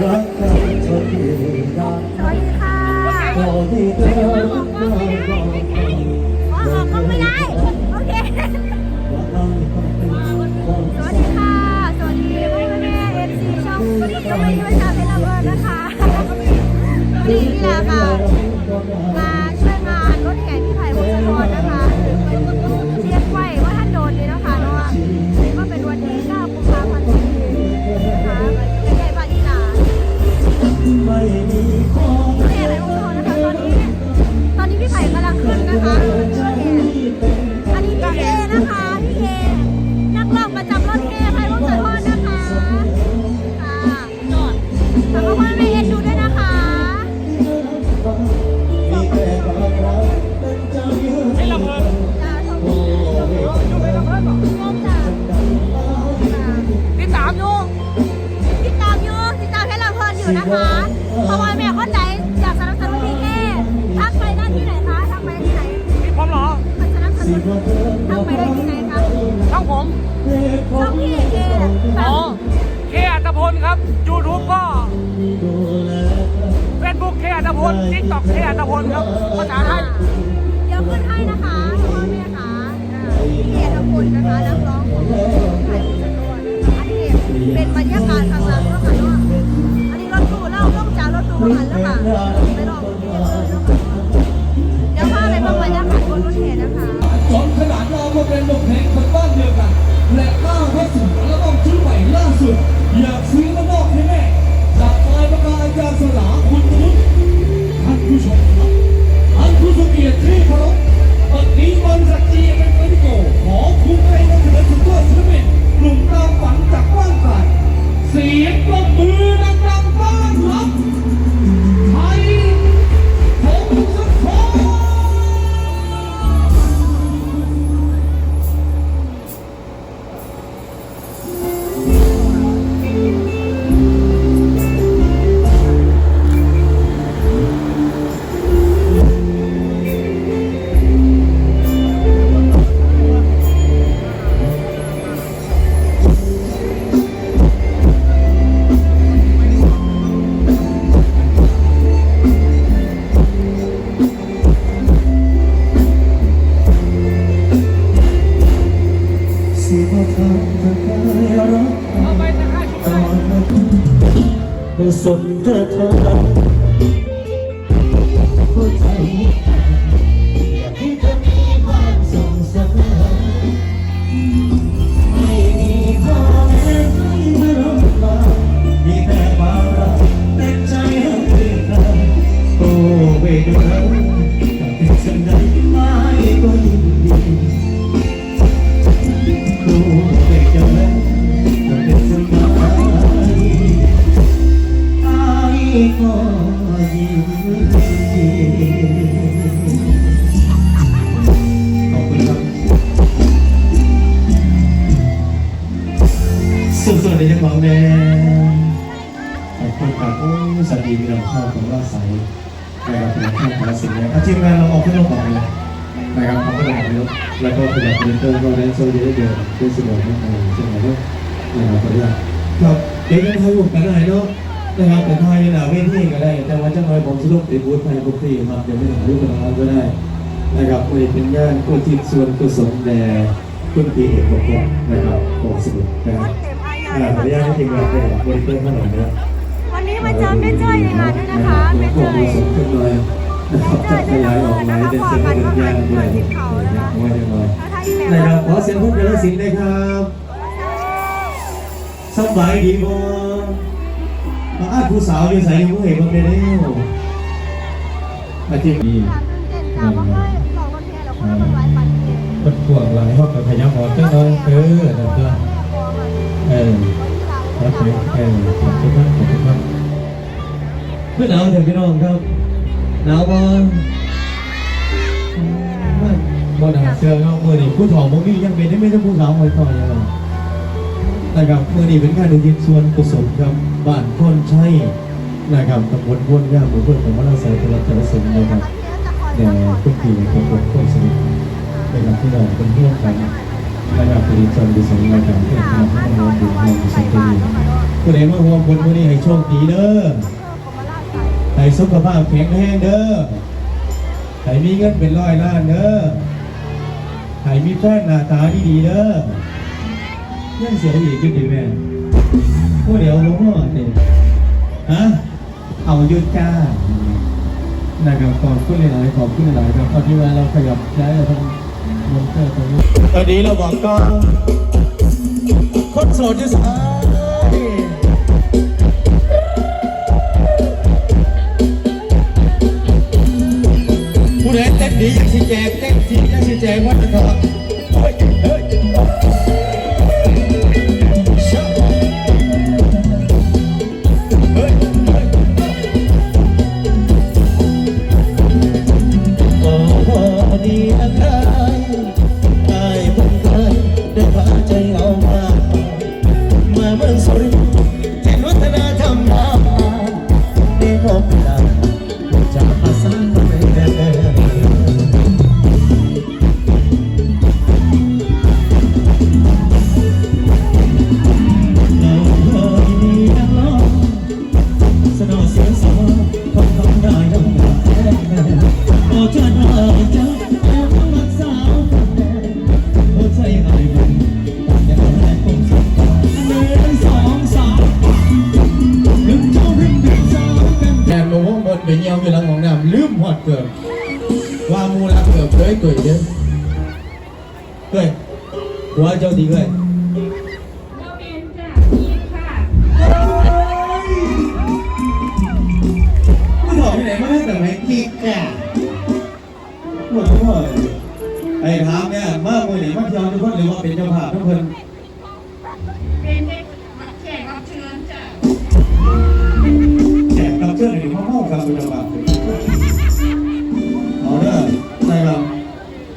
รักกันจนยืนนานสวัสดีค่ะก่อนที่เธอไม่บอกขอออกก็ไม่ได้โอเคว่าเราต้อเค สวัสดีค่ะ สวัสดีพ่อแม่เอฟซีช่องวันนี้ก็ไม่ช่วย นะคะเพราะว่าแม่คนไหนอยากสนับสนุนพี่เอทักไปได้ที่ไหนคะทักไปที่ไหนมีผมเหรอมันสนับสนุนทักไปได้ที่ไหนคะช่องผมช่องพี่เออ๋อเคอัตพลครับ YouTube ก็ดูแล Facebook เคอัตพล TikTok เคอัตพลครับภาษาไทยเดี๋ยวขึ้นให้นะคะพ่อแม่ค่ะพี่เอทำบุญนะคะนักร้องของไทยพุทธตัวอันนี้เป็นบรรยากาศข้างหลังแล้วค่ะ ต้องจากรถตู้หันแล้วค่ะไปลอง อนนั้นเธอสนเธอเธอหัวใจอยากให้เธอมีความสงสัยไม่มีข้อแม้ไม่รู้ว่ามีแต่ความรักเต็มใจให้เธอโอ้เวท ขอบคุณครับโอ้สวัสดีพี่น้องชาวของว่าใสนะครับเป็นข้าวของสิ่งนี้อาทีมงานเราออกขึ้นรถก่อนเลยนะครับเขาก็จะบอกแล้วแล้วก็ขยับเดินเติมก็ได้โซเดียเดียวด้วยสมองไม่ไทยใช่ไหมลูกนะครับขออนุญาตครับเด็กยังไทยบุกกันได้เนาะนะครับแต่ไทยนี่นะเวทีก็ได้ แต่ว่าเจ้าน้อยผมสรุปในบูธไทยบุกที่ครับเดี๋ยวไม่ถึงรูปกับน้องก็ได้นะครับคุยเป็นงานกุศลส่วนกุศลแด่คุณปีเอกของผมนะครับผมสนุกนะครับ อาญาอ่าขออนุญาตให้ทีมงานไปบริเวณขนมนะวันนี้มาเจอแม่เจ้ยในงานด้วยนะคะแม่ขอเจ้บยคุณสมขึ้นเลยนะครับจัดขยายออกหลายเดือนเสร็จเป็นงานด้วยนะครับว่าจะมาแล้วถ้าอีแม่นะครับขอเสียงพูดกันแล้วสินเลยครับสบายดีบ่มาอาผู้สาวอยู่ใส่ผู้เห็นมันเป็นแล้วอาจารย์ดีถามเต้นจ้าว่าให้สองคนแทนแล้วคนละคนหลายปันเองมันพวกหลายว่ากับพยายามออกจังเลยเออนั่นตัว เออครับผมเออขอบคุณมากขอบคุณมากเพื่อนหนาวเถอะพี่น้องครับหนาวบ่บ่น่าเชื่อเนาะมื้อนี้ผู้ทองบ่มียังเป็นได้ไม่ต้องผู้สาวหอยต่อยแล้วนะครับมื้อนี้เป็นการดูยินส่วนกุศลครับบ้านคนใช้นะครับตำบลพวนย่าหมู่เพื่อนของวัดละไสจังหวัดกาฬสินนะครับเนี่ยคุณพี่ครับผมคนสนิทนะครับที่เราเป็นเพื่อน กันนะครับเป็นส่วนกุศลรายการเพื่อนของพระองค์บุญของกุศลตัวนี้ผู้ใดมาห่วคนผู้นี้ให้โชคดีเด้อให้สุขภาพแข็งแรงเด้อให้มีเงินเป็นร้อยล้านเด้อให้มีแฟนหน้าตาที่ดีเด้อยังเสียอีกขึ้นดีแม่ผู้เดี๋ยวลงหอดเนี่ยฮะเอายุดจ้านะครับขอบคุณหลายๆขอบคุณหลายๆครับเอาที่ว่าเราขยับย้ายเราทำมอนเตอนนนี้เราบอกก็คนโสดที่สุดผู้ใดเต้นดีอยากชี้แจงเต้นดีอยากชี้แจงว่าจะทำ หอดเกิดว่ามูรักเกิดเคยเกิดเด้อเฮ้ยหัวเจ้าดีเว้ยเราเป็นจ้ะมีค่ะผู้ถอดที่ไหนมาได้แต่ไหนกีกแก่หมดทุกคนไอ้ถามเนี่ยเมื่อมือหนีมาเที่ยวทุกคนหรือว่าเป็นเจ้าภาพทุกคนเป็น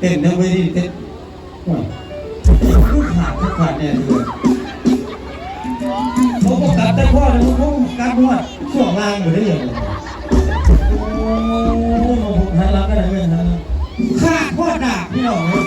เต้นเด้อไปดิเต้นว้าวผู้ขาดผู้ขาดเนี่ยเลยเขาก็กัดได้พ่อเลยเขากัดพ่อส่วงล่างอยู่ได้ยังไงโอ้โหผมหันหลังกันเลยหันหลังข้าข้อดาบพี่น้องเลย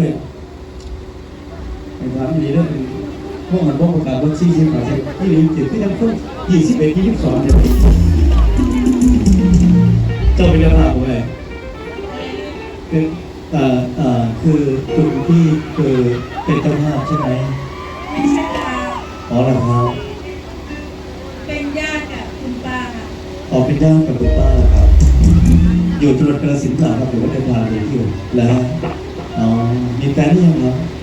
อ้ยไอ้ความดีเรื่องพวกมันพวกประกาศรถซี่ชิมมาใช่ที่ลืมจิตที่ทั้งคนยี่สิบเอ็ดยี่สิบสองเนี่ยเจ้าเป็นเจ้าภาพไหมคือเอ่อเอ่อคือคุณพี่คือเป็นเจ้าภาพใช่ไหมไม่ใช่ตาอ๋อเหรอครับเป็นญาติกับคุณป้าค่ะอ๋อเป็นญาติกับคุณป้าเหรอครับอยู่จังหวัดกระสินธุ์เหรอครับหรือว่าเดินทางเรียนอยู่แล้ว อ๋อมีแ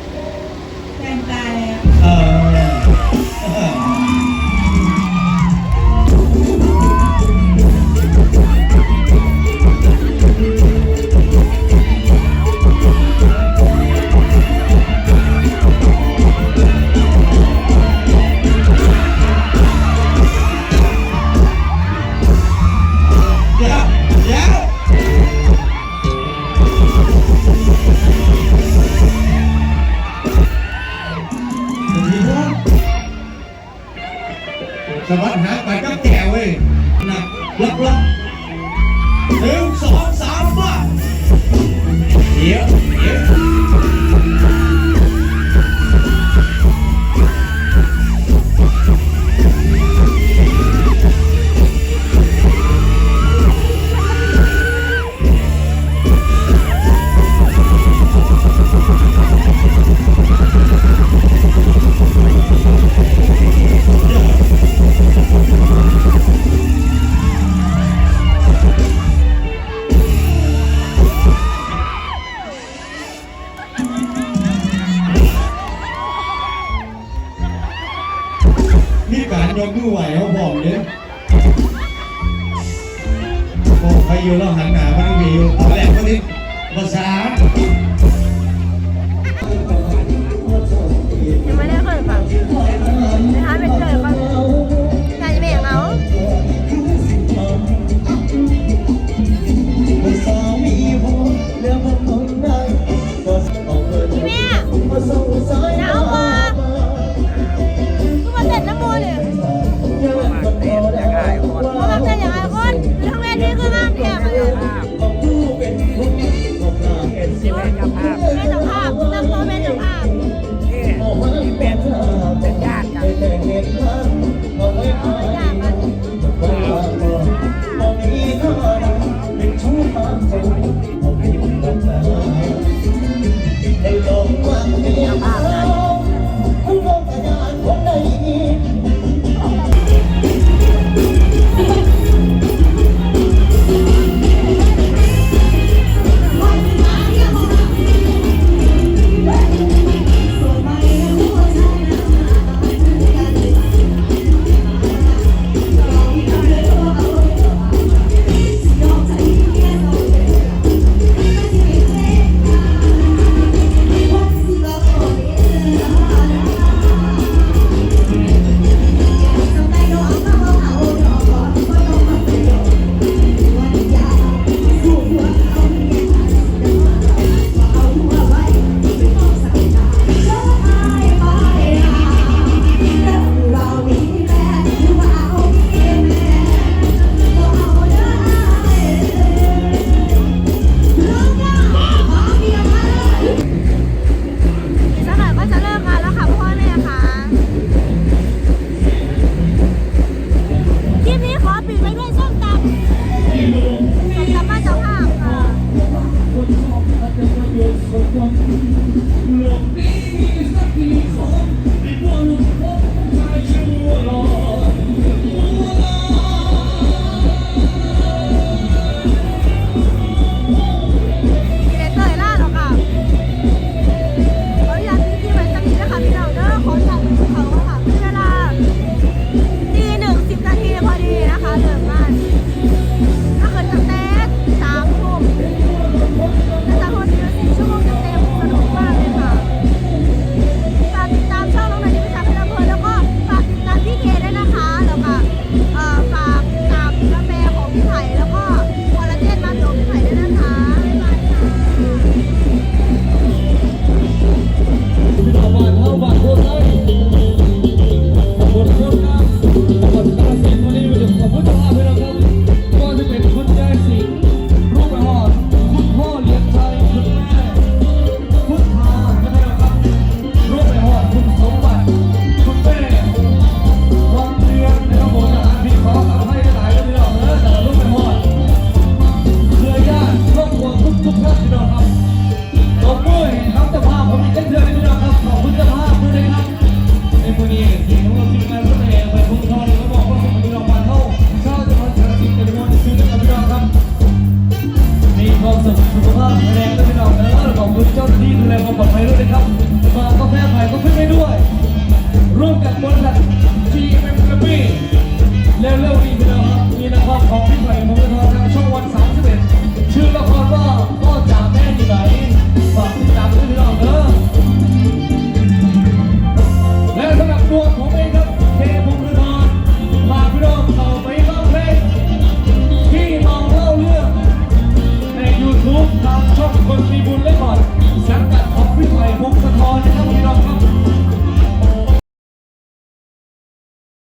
มีการยกมือไหวเขาบอกเนี่ยโอ้ใครอยู่แล้วหันหน้ามาทางนี้อยู่เอาแหลกมาดิภาษา